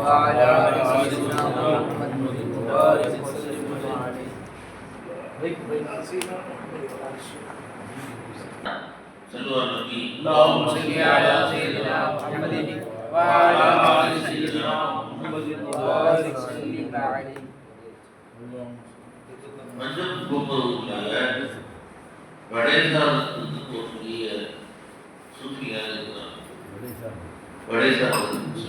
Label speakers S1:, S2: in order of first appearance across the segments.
S1: وعلى آل سيدنا محمد وبارك وسلم.
S2: صلوا على النبي.
S1: اللهم صل على سيدنا محمد وعلى آل سيدنا محمد وبارك وسلم عليه
S2: மஞ்சள் போக்குவரத்துக்காக வடைசாரத்துக்கு ஒரு சுற்றியாக இருக்கிறார் வடைசாரத்துக்கு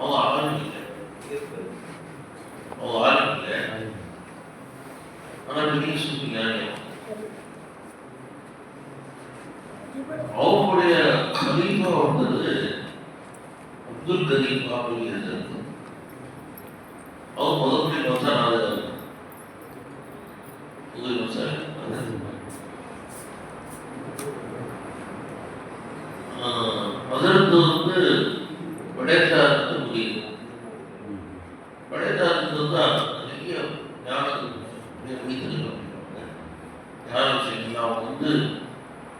S2: Allah alim ile. Allah alim ile bana bilgisiz dünyanın yok. அவருடைய கலீஃபா வந்தது அப்துல் கலீஃபா அப்படிங்கிறது வந்து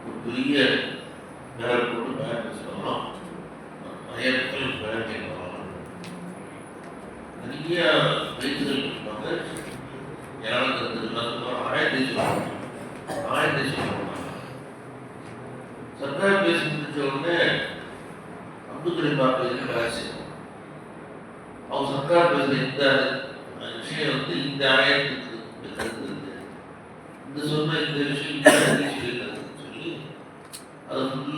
S2: ஒரு பெரிய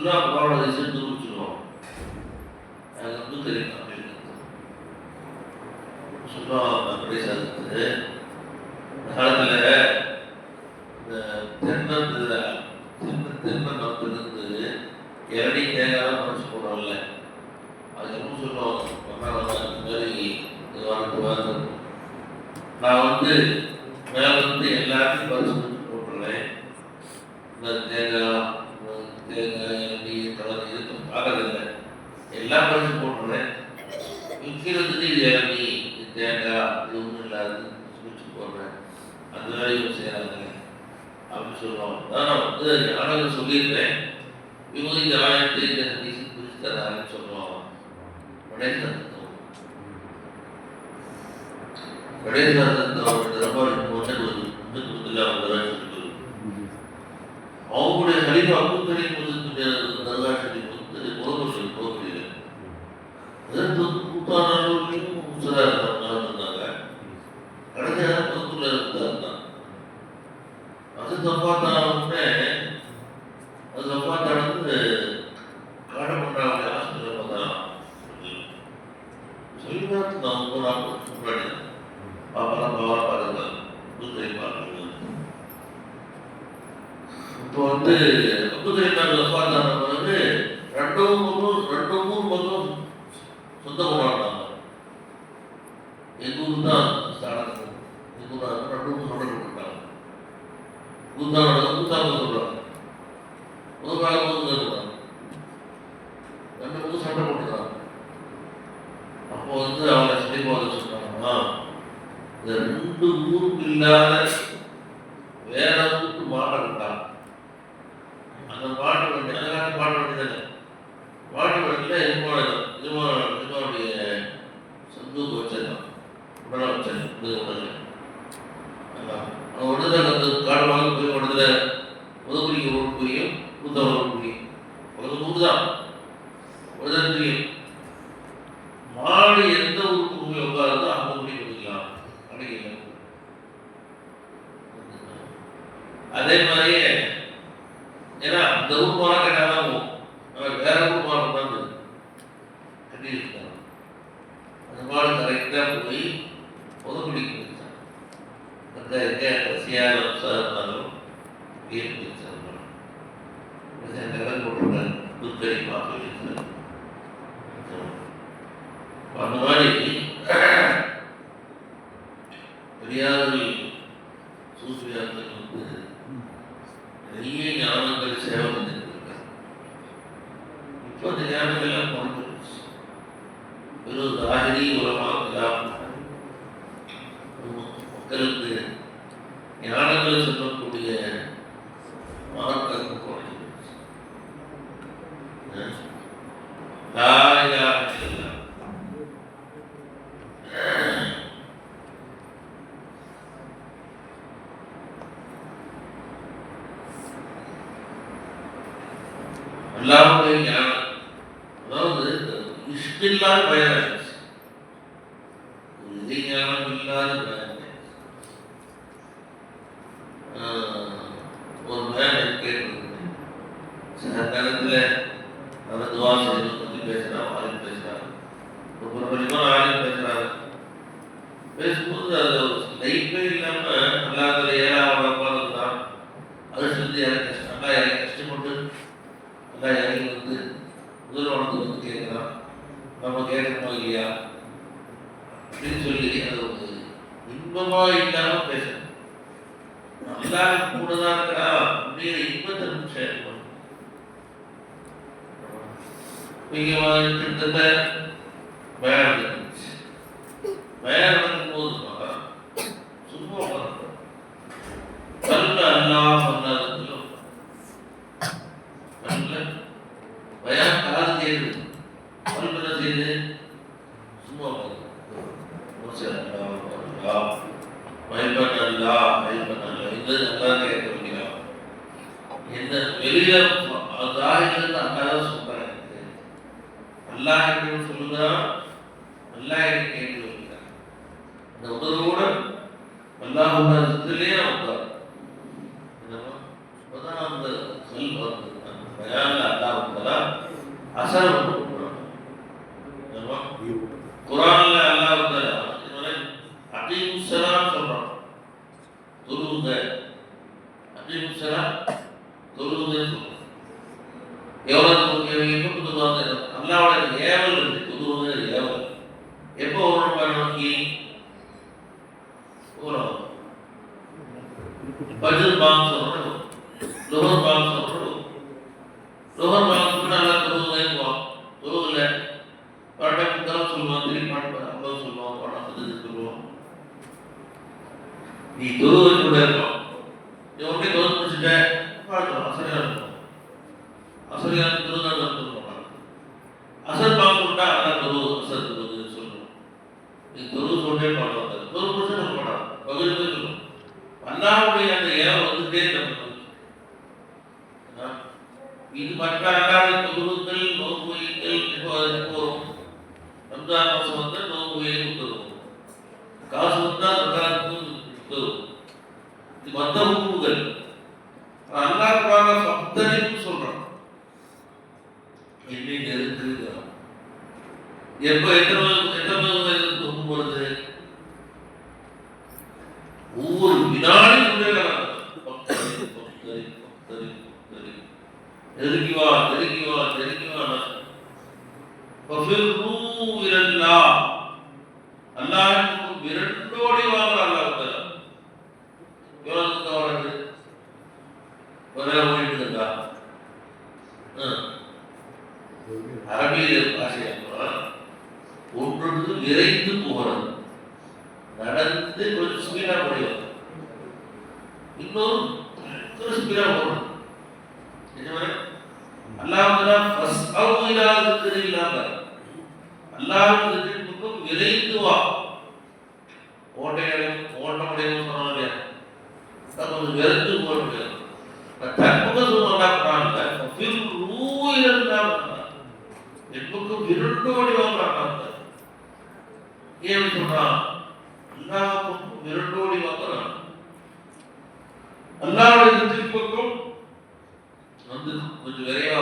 S2: 那不到 don't 就说 விற்கிறது இளநி இது இது ஒன்றும் இல்லாது சுவிச்சு போடுறேன். அந்த வேலையும் செய்கிறாங்க அப்படின்னு சொல்லுவாங்க. நான் வந்து நாடகம் சொல்லியிருக்கிறேன். இவங்க இந்த ஆயத்தை இந்த ஹதீஸை குறித்து தராங்கன்னு சொல்லுவாங்க. படைத்த படைத்த అర్థం తర్వాత ఉంటే real இல்லாமல் அதாவது இஷ்டில்லா பயணம் நல்லா இறங்கி வந்து முதல்வனுக்கு வந்து கேட்குறான் நம்ம கேட்கணுமா இல்லையா? அப்படின்னு சொல்லி அது ஒரு இன்பமாக இல்லாமல் பேசணும். நல்லா கூட தான் இருக்கிறா அப்படிங்கிற இன்பத்தை நம்ம செயல்படும் மிக கிட்டத்தட்ட வேலை இருந்துச்சு வேலை நடக்கும்போது சும்மா உட்கார்ந்து கல்ல அல்லாமல் பண்ணாது பயம் காது செய்யுது கல்ல செய்யுது சும்மா உட்கார்ந்து பயப்பட அல்லா பயப்பட அல்லா நல்லா கேட்க வைக்கலாம் என்ன வெளியில தாயிலிருந்து அல்லாதான் சொல்றாங்க அல்லாஹ் என்று சொல்லுகிறான் அல்லாஹ் என்று கேட்டு வைக்கிறான் அந்த உதவோட அல்லாஹ் உலகத்திலேயே உட்கார் அப்பதான் அந்த சொல் வருது அந்த பயான்ல அல்லாஹ் உட்காரா அசர் குரான்ல அல்லாஹ் உட்காரா அகீம் சலாம் சொல்றான் தொழுவுங்க. அகீம் சலாம் தொழுவுங்க சொல்றான் எவ்வளவு எப்போ தொழுவாங்க? அல்லாவோட ஏவல் இருக்கு. தொழுவுங்க ஏவல். எப்போ ஒரு நோக்கி? உறவு பஜர் பாங் சொல்றோம். லோகர் பாங் சொல்றோம். லோகர் பாங் Sure. என்னை நெருங்குகிறான் எப்போ எத்தனை எத்தனை வயதுக்கு தொங்கும் பொழுது? விரைந்து போகிறது நடந்து கொஞ்சம் ஸ்பீடா முடியும் இன்னொரு கொஞ்சம் ஸ்பீடா போகணும். அல்லாஹ் ஃபஸ்அவு அல்லாஹ் விரைந்து வா. ஓட்டைகளை ஓட்டமுடையவங்க சொன்னாங்க இல்லையா? அது கொஞ்சம் விரைந்து போக முடியாது தற்புக என்புக்கு விருண்டோடி ஏன் சொல்றான்? அல்லாஹ் இரண்டோடி வாங்குறான் அல்லாஹ்வுடைய திக்ரிக்கும் வந்து கொஞ்சம் விரைவா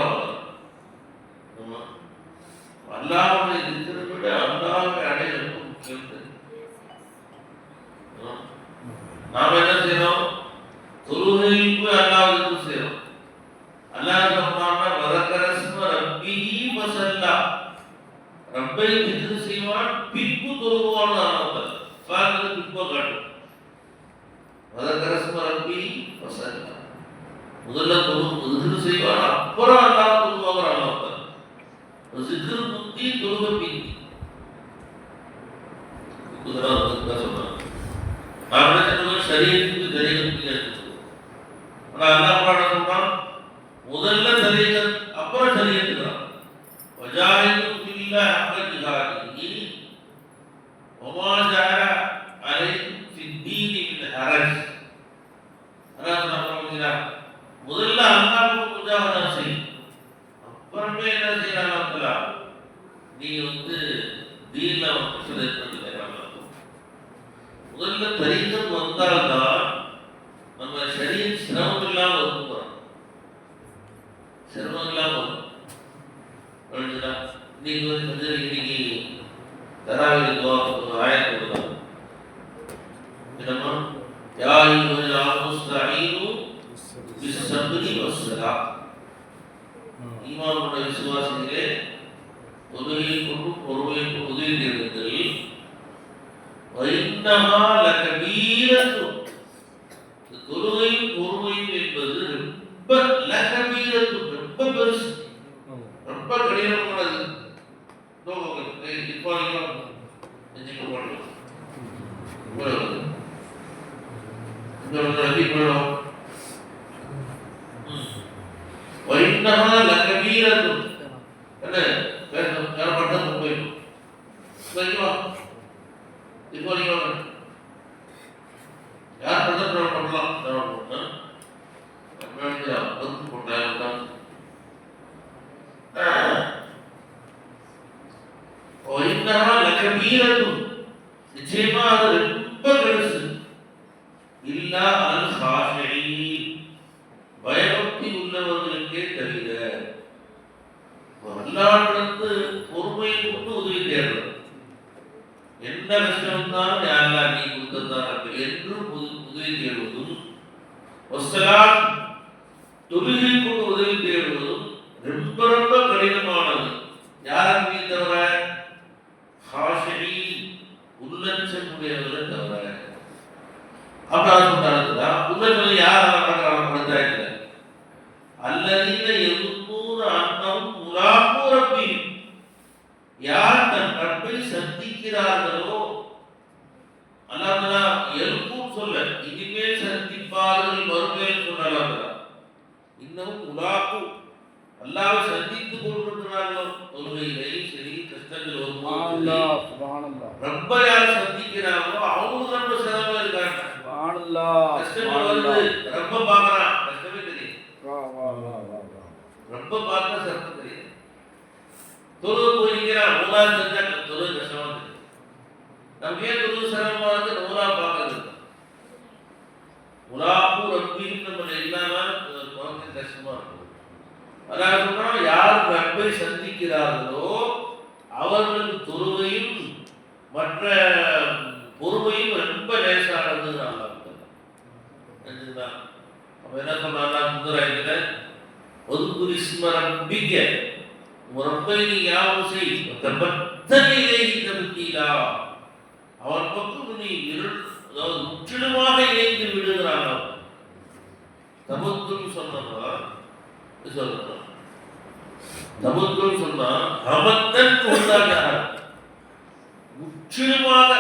S2: சரீரத்துக்கு சரீரத்துக்கு எடுத்துக்கோ ஆனா பாட சொல்றான்? முதல்ல சரீரம் அப்புறம் சரீரத்துக்கு வஜாஹிது பில்லா ஹக்க ஜிஹாதிஹி வமா ஜஅல அலைக்கும் ஃபித்தீனி முதல்ல அல்லாஹ்வுக்கு முஜாஹதா செய். அப்புறமே என்ன செய்யறாங்க நீ வந்து தீன்ல எக்ஸசைஸ் முதல்ல தரிசனம் வந்தால்தான் நம்ம சரீரம் சிரமம் இல்லாம இருக்கும் போறோம் சிரமம் இல்லாம வரும் புரிஞ்சுதா? இன்னைக்கு வந்து கொஞ்சம் இன்னைக்கு தராவில் ஆயிரத்தி கொடுக்கலாம் என்னமா யாரும் முஸ்தஈனு பிஸ்ஸப்ரி வஸ்ஸலா ஈமானுடைய விசுவாசிகளே உதவியை கொண்டு பொறுமையை கொண்டு உதவி தேடுங்கள் வைன்னமா லகபீரத்து தொழுகையும் பொறுமையும் என்பது ரொம்ப லகபீரத்து ரொம்ப பெருசு. ரொம்ப கடினமானது. இப்போ செஞ்சுக்க மாட்டோம் இந்த ரொம்ப யார் சந்திக்கிறாங்களோ அவங்க ரொம்ப சிரமம் இருக்காங்க. கஷ்டங்கள் வருது ரொம்ப பார்க்கறான். கஷ்டமே தெரியும் ரொம்ப பார்க்க சிரமம் தெரியும் தொழுவு போயிருக்கிறான். மூலாவது செஞ்சா தொழுவு கஷ்டமா தெரியும் நம்ம ஏன் தொழுவு சிரமமா இருக்கு? மூலா பார்க்கறது. முலாப்பு ரப்பின்னு நம்ம இல்லாம குழந்தை கஷ்டமா இருக்கும். அதாவது யார் ரப்பை சந்திக்கிறார்களோ அவர்களுக்கு துருவையும் மற்ற பொறுமையும் ரொம்ப லேசானது நல்லா புரிஞ்சுதா அப்ப என்ன சொன்னாங்க முந்தராயில ஒதுக்குரி ஸ்மரம்பிக்க உரப்பை நீ யாவும் செய். அவன் பக்கம் நீ இருள் அதாவது முற்றிலுமாக இணைந்து விடுகிறான் அவன். தமத்துல் சொல்றான் சொன்னா அமத்தன் உண்டாக முற்றிலுமாக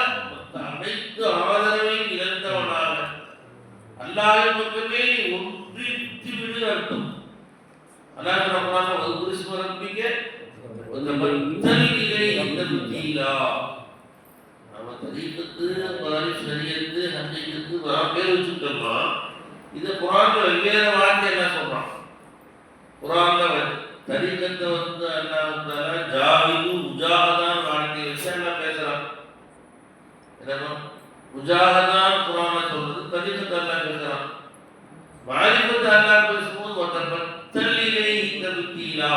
S2: அனைத்து ஆதரவையும் இழந்தவனாக. அல்லாஹ்வின் பக்கமே நீ ஒன்றித்து விடு அர்த்தம். அல்லாஹ் ரஹ்மான் ஒரு குருஸ்ம ரப்பிக்க ஒரு பத்தல் இந்த புத்தியிலா? நாம தரீக்கத்து மாதிரி சரியத்து ஹக்கீக்கத்து பேர் வச்சுட்டோம்னா குரான்ல வெவ்வேறு வார்த்தை என்ன சொல்றான். குரான்ல தரிக்கத்தை வந்து என்ன அல்லாஹ் ஜாவிது முஜாஹதான் வாழ்க்கை வச்சு எல்லாம் பேசுறான். என்ன உஜாகதான் குரான்ல சொல்றது தரிக்கத்தை எல்லாம் பேசுறான். மாரிபத்து அல்லாஹ் பேசும்போது ஒருத்தர் பத்தல்லிலே இந்த புத்தியிலா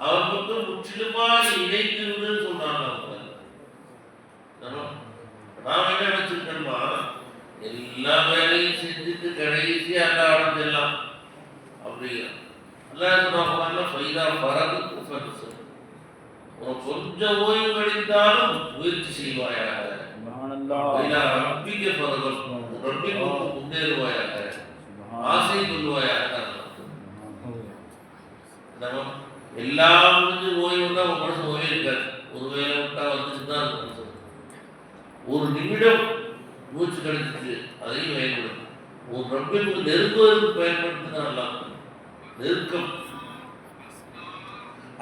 S2: அவர் மட்டும் முற்றிலுமாக இணைத்து விடுன்னு சொல்றாங்க நாம் என்ன வச்சிருக்கோமா எல்லா வேலையும் செஞ்சுட்டு கடைசி அல்லாடம் செல்லாம் அப்படிங்கிற அல்லாஹ் உனக்கு கொஞ்சம் ஓய்வு கழித்தாலும் முயற்சி செய்வாயாக. ரப்பிக்க ரப்பிக்கு முன்னேறுவாயாக. ஆசை கொள்வாயாக நம்ம எல்லாம் முடிஞ்சு ஓய்வுனா உங்க மனசு ஓய்வே இருக்காது. ஒரு வேலை விட்டா வந்துட்டு தான். ஒரு நிமிடம் மூச்சு கிடைச்சிச்சு அதையும் பயன்படுத்தும் ஒரு ரப்பிற்கு நெருங்குவதற்கு பயன்படுத்தினா. நெருக்கம்.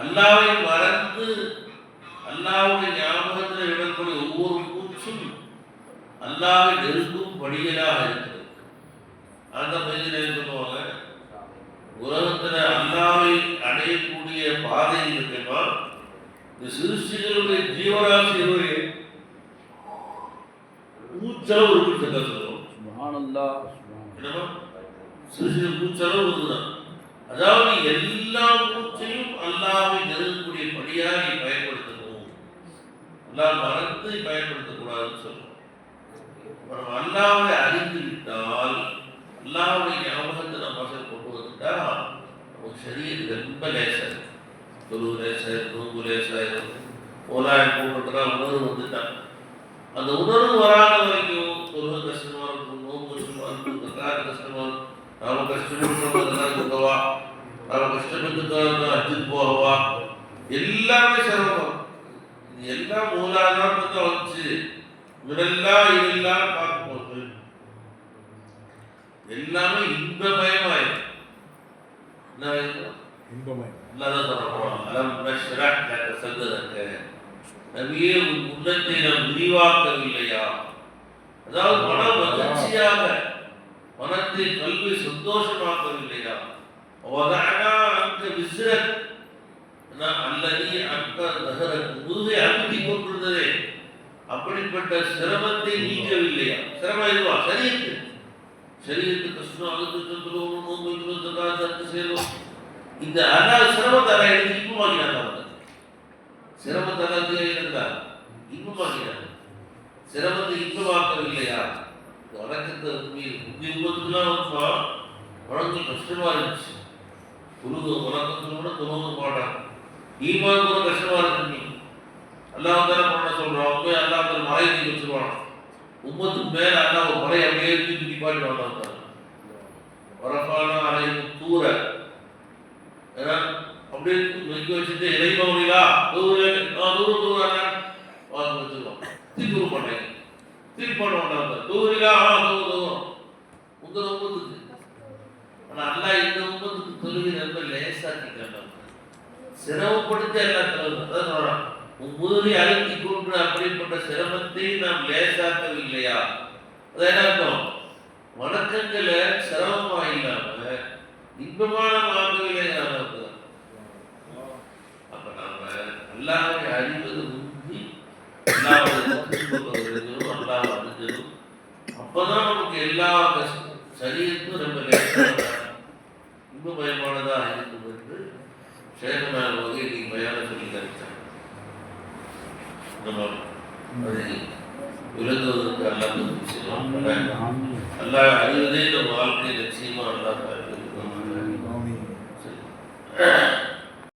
S2: அல்லாவை மறந்து அல்லாவுடைய ஞாபகத்தில் விடக்கூடிய ஒவ்வொரு மூச்சும் அல்லாவை நெருங்கும் படிகளாக இருக்கிறது அந்த பகுதியில் சொல்லுவாங்க? உலகத்துல அல்லாவை அடையக்கூடிய பாதை இருக்குமா இந்த சிருஷ்டிகளுடைய ஜீவராசிகளுடைய மூச்சளவு இருக்கு சக்கர சொல்லுவோம். சிறுசிறு மூச்சளவு இருக்குதான் அதாவது எல்லா மூச்சையும் அல்லாவை நெருங்கக்கூடிய படியாக நீ பயன்படுத்தணும். அல்லா மறந்து பயன்படுத்தக்கூடாதுன்னு சொல்லுவோம் அப்புறம் அல்லாவை அறிந்து விட்டால் அல்லாவுடைய ஞாபகத்தை நம்ம வசம் கொண்டு வந்துட்டா நமக்கு சரீரம் ரொம்ப லேசாக தொழுவு லேசாக நோம்பு லேசாக ஓலாய் போட்டுறா உணர்வு வந்துட்டான் அந்த உணர்வு வராத வரைக்கும் தொழுக கஷ்டமா இருக்கும் நோம்பு கஷ்டமா இருக்கும் கஷ்டமாக கஷ்டமா இருக்கும். நாம கஷ்டப்பட்டு கொடுக்கவா நாம கஷ்டப்பட்டு அஜித் போகவா எல்லாமே சிரமம் எல்லாம் மூலாதாரத்தை வச்சு இவரெல்லாம் இதெல்லாம் பார்க்கும்போது எல்லாமே இன்பமயமாயிரும் என்ன ஆயிரும்?
S3: இன்பமாய்
S2: அல்லாஹ் தான் சொல்றான் அலம் நஷ்ரஹ் லக சத்ரக நபியே உன் உள்ளத்தை நாம் விரிவாக்கவில்லையா அதாவது மன மகிழ்ச்சியாக மனத்தை கல்வி சந்தோஷமாக்கவில்லையா? வதஅனா அன்க விஸ்ரக் முதுகை அமுத்தி கொண்டிருந்ததே. அப்படிப்பட்ட சிரமத்தை நீக்கவில்லையா? சிரமம் இதுவா சரீரத்து. சரீரத்து கஷ்டம் அழுத்து நோம்பு சத்து சேரும் இந்த அண்ணா சிரமத்தை அண்ணா எடுத்து இன்பமாக்கினாங்க சிரமத்தை அண்ணா இருந்தா சிரமத்தை இன்பமாக்கவில்லையா? இந்த வணக்கத்தை புத்தி உபத்துலாம் வந்துமா வணக்கம் கஷ்டமா இருந்துச்சு. குருது வணக்கத்தில் கூட துணவு பாடாங்க ஈமான் கூட கஷ்டமா இருக்கு நீ. அல்லாஹ் தானே பண்ண சொல்றோம் அவங்க போய் அல்லாஹ் மலை தூக்கி வச்சிருவான். உம்மத்துக்கு மேல அல்லாஹ் ஒரு மலை அப்படியே தூக்கி நிப்பாட்டி வந்தாங்க வரப்பான அலை தூர. ஏன்னா அப்படியே வைக்க வச்சுட்டு இறைமௌனிலா தூர நான் தூர தூர வாங்க வச்சிருவோம் திருப்பி தூர பண்ணேன் திருப்பி பண்ண மாட்டாங்க தூரிலா ஆ தூர தூரம் உங்க உம்மத்துக்கு. ஆனா அல்லாஹ் இந்த உம்மத்துக்கு தொழுகை ரொம்ப லேசாக்கி காட்டாங்க சிரமப்படுத்தி எல்லாம் தொழுகை அதான் சொல்றான். உன் அழுத்தி கொண்டு அப்படிப்பட்ட சிரமத்தை நாம் லேசாக்கவில்லையா? அது என்ன அர்த்தம்? வணக்கங்களை சிரமமா இல்லாம இன்பமான மார்க்கவில்லை அப்ப நாம அல்லாஹ்வை அறிவது முந்தி அல்லாஹ்வை தெரிஞ்சுக்கணும் அல்லாஹ் அறிஞ்சதும் அப்பதான் நமக்கு எல்லா சரீரத்தும் ரொம்ப லேசாக இன்பமயமானதாக இருக்கும் என்று சேகமான வகை நீ பயான சொல்லி தருகிறார். நம்ம அதை விளங்குவதற்கு
S3: ஆமீன்
S2: அல்லாஹ் அறிவதே நம்ம வாழ்க்கை லட்சியமா சரி.